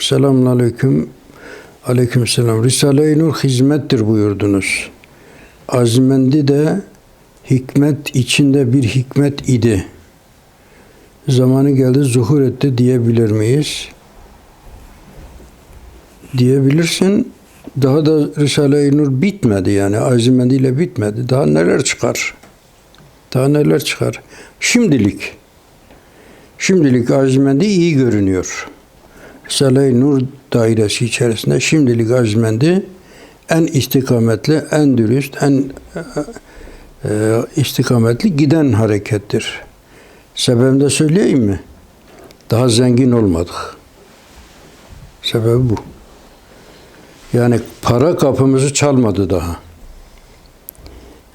Selamun aleyküm. Aleyküm selam. Risale-i Nur hizmettir buyurdunuz. Azimendi de hikmet içinde bir hikmet idi. Zamanı geldi zuhur etti diyebilir miyiz? Diyebilirsin. Daha da Risale-i Nur bitmedi yani. Azimendi ile bitmedi. Daha neler çıkar? Daha neler çıkar? Şimdilik. Şimdilik Azimendi iyi görünüyor. Risale-i Nur dairesi içerisinde şimdilik Azimendi en istikametli, en dürüst, en e, e, istikametli giden harekettir. Sebebini de söyleyeyim mi? Daha zengin olmadık. Sebebi bu. Yani para kapımızı çalmadı daha.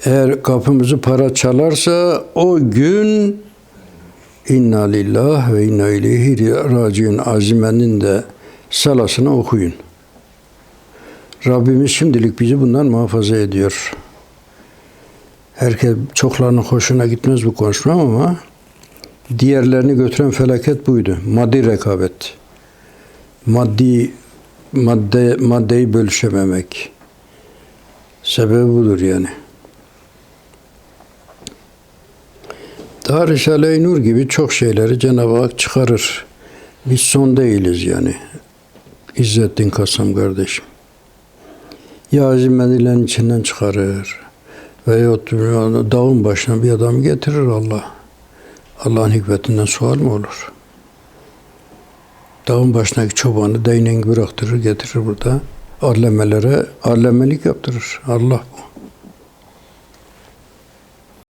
Eğer kapımızı para çalarsa o gün İnna lillah ve inna ileyhi raciun azimenin de salasını okuyun. Rabbimiz şimdilik bizi bundan muhafaza ediyor. Herkes çoklarının hoşuna gitmez bu konuşmam ama diğerlerini götüren felaket buydu. Maddi rekabet. Maddi madde maddeyi bölüşememek. Sebebi budur yani. Daha Risale-i Nur gibi çok şeyleri Cenab-ı Hak çıkarır. Biz son değiliz yani. İzzettin Kasam kardeşim. Ya azimedilerin içinden çıkarır. Veyahut dağın başına bir adam getirir Allah. Allah'ın hikmetinden sual mı olur? Dağın başındaki çobanı değneği bıraktırır, getirir burada. Allemelere allemelik yaptırır. Allah bu.